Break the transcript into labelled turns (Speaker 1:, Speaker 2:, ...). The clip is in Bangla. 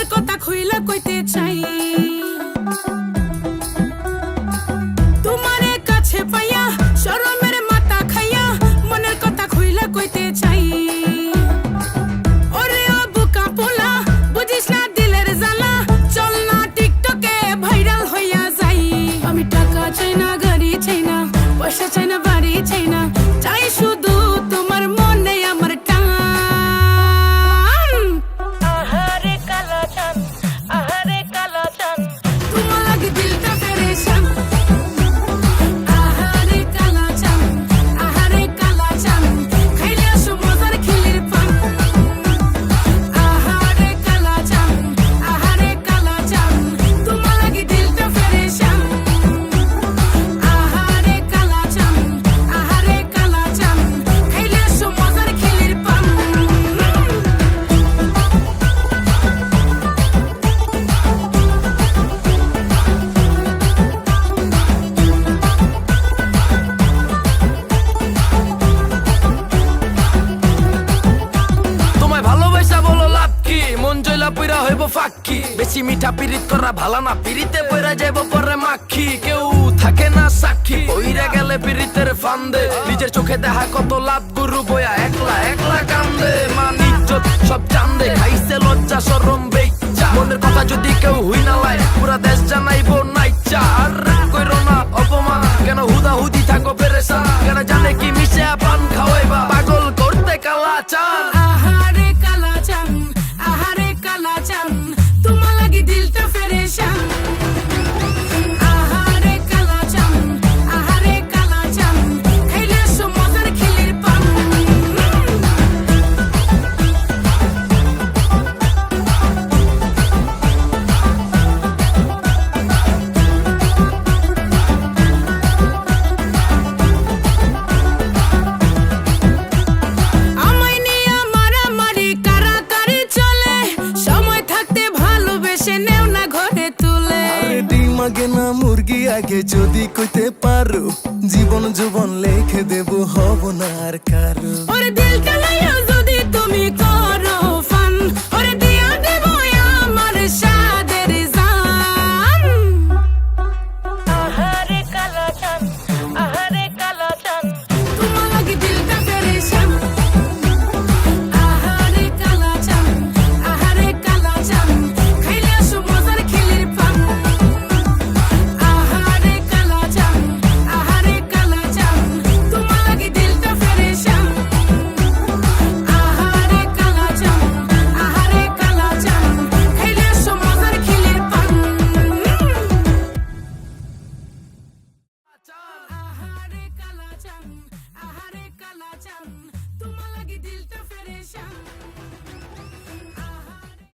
Speaker 1: মনের কথা খুইলা কইতে চাই। তোমারে কাছে পাইয়া, শরমের মাথা খাইয়া মনের কথা খুইলা কইতে চাই। ওরে ও বুকা পোলা বুঝিস না দিলের জ্বালা, চল না টিকটকে ভাইরাল হইয়া যাই। আমি টাকা চাই না, গাড়ি চাই না, পয়সা চাই
Speaker 2: পিরিত করা ভালো না পিরিতে পয়রা যাইব পরে মাখি। কেউ থাকে না সাক্ষী, পইরা গেলে পিরিতের ফান্দে। নিজের চোখে দেখা কত লাভ, গুরু বয়া একলা একলা কান্দে। মান, ইজ্জত সব চান্দে, খাইছে লজ্জা, সরম বেচ্চা মনের কথা যদি কেউ হুই না লাই পুরা দেশ জানাইবো
Speaker 3: আগে না মুরগি আগে যদি কইতে পারো, জীবন জীবন লেখে দেব, হব না আর কারও।